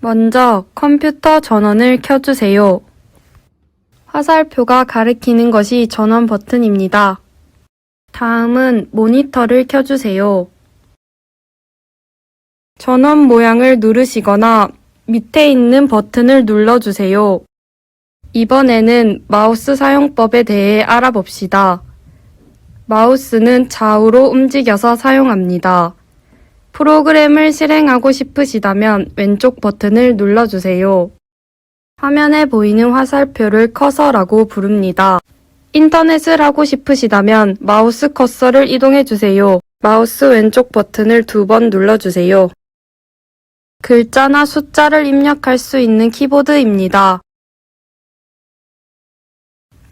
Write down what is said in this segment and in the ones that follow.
먼저 컴퓨터 전원을 켜주세요. 화살표가 가리키는 것이 전원 버튼입니다. 다음은 모니터를 켜주세요. 전원 모양을 누르시거나 밑에 있는 버튼을 눌러주세요. 이번에는 마우스 사용법에 대해 알아봅시다. 마우스는 좌우로 움직여서 사용합니다. 프로그램을 실행하고 싶으시다면 왼쪽 버튼을 눌러주세요. 화면에 보이는 화살표를 커서라고 부릅니다. 인터넷을 하고 싶으시다면 마우스 커서를 이동해 주세요. 마우스 왼쪽 버튼을 두 번 눌러주세요. 글자나 숫자를 입력할 수 있는 키보드입니다.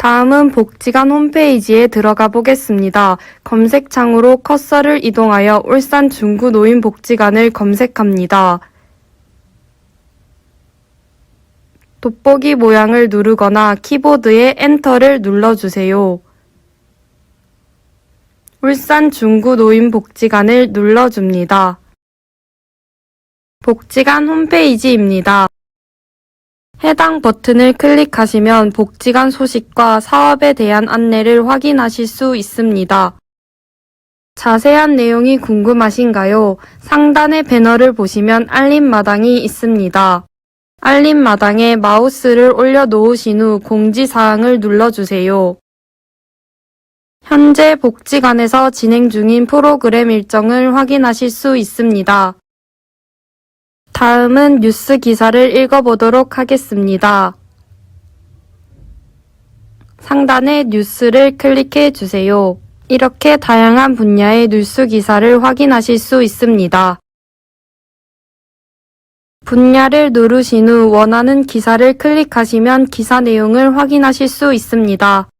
다음은 복지관 홈페이지에 들어가 보겠습니다. 검색창으로 커서를 이동하여 울산 중구 노인복지관을 검색합니다. 돋보기 모양을 누르거나 키보드에 엔터를 눌러주세요. 울산 중구 노인복지관을 눌러줍니다. 복지관 홈페이지입니다. 해당 버튼을 클릭하시면 복지관 소식과 사업에 대한 안내를 확인하실 수 있습니다. 자세한 내용이 궁금하신가요? 상단의 배너를 보시면 알림 마당이 있습니다. 알림 마당에 마우스를 올려놓으신 후 공지사항을 눌러주세요. 현재 복지관에서 진행 중인 프로그램 일정을 확인하실 수 있습니다. 다음은 뉴스 기사를 읽어보도록 하겠습니다. 상단의 뉴스를 클릭해 주세요. 이렇게 다양한 분야의 뉴스 기사를 확인하실 수 있습니다. 분야를 누르신 후 원하는 기사를 클릭하시면 기사 내용을 확인하실 수 있습니다.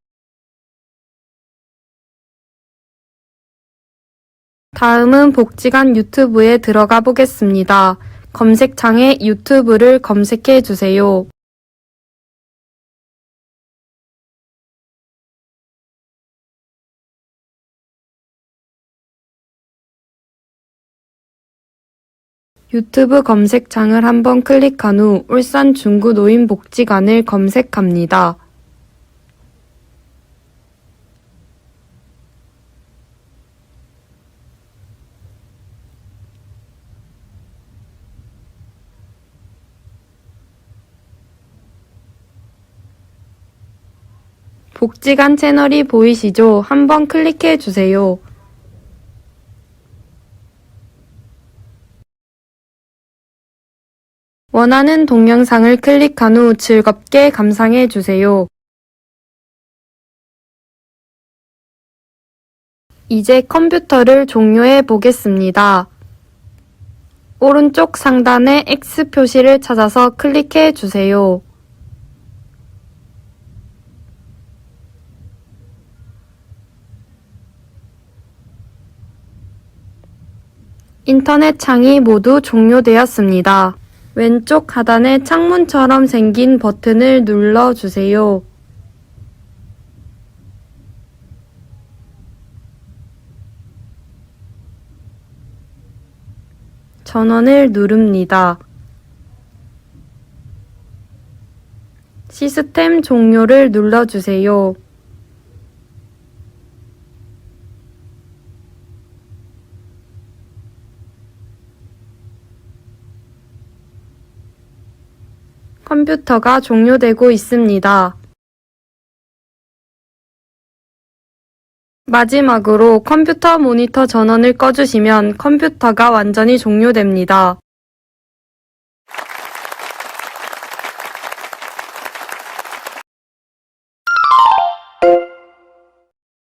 다음은 복지관 유튜브에 들어가 보겠습니다. 검색창에 유튜브를 검색해 주세요. 유튜브 검색창을 한번 클릭한 후 울산 중구 노인복지관을 검색합니다. 복지관 채널이 보이시죠? 한번 클릭해 주세요. 원하는 동영상을 클릭한 후 즐겁게 감상해 주세요. 이제 컴퓨터를 종료해 보겠습니다. 오른쪽 상단의 X 표시를 찾아서 클릭해 주세요. 인터넷 창이 모두 종료되었습니다. 왼쪽 하단에 창문처럼 생긴 버튼을 눌러주세요. 전원을 누릅니다. 시스템 종료를 눌러주세요. 컴퓨터가 종료되고 있습니다. 마지막으로 컴퓨터 모니터 전원을 꺼주시면 컴퓨터가 완전히 종료됩니다.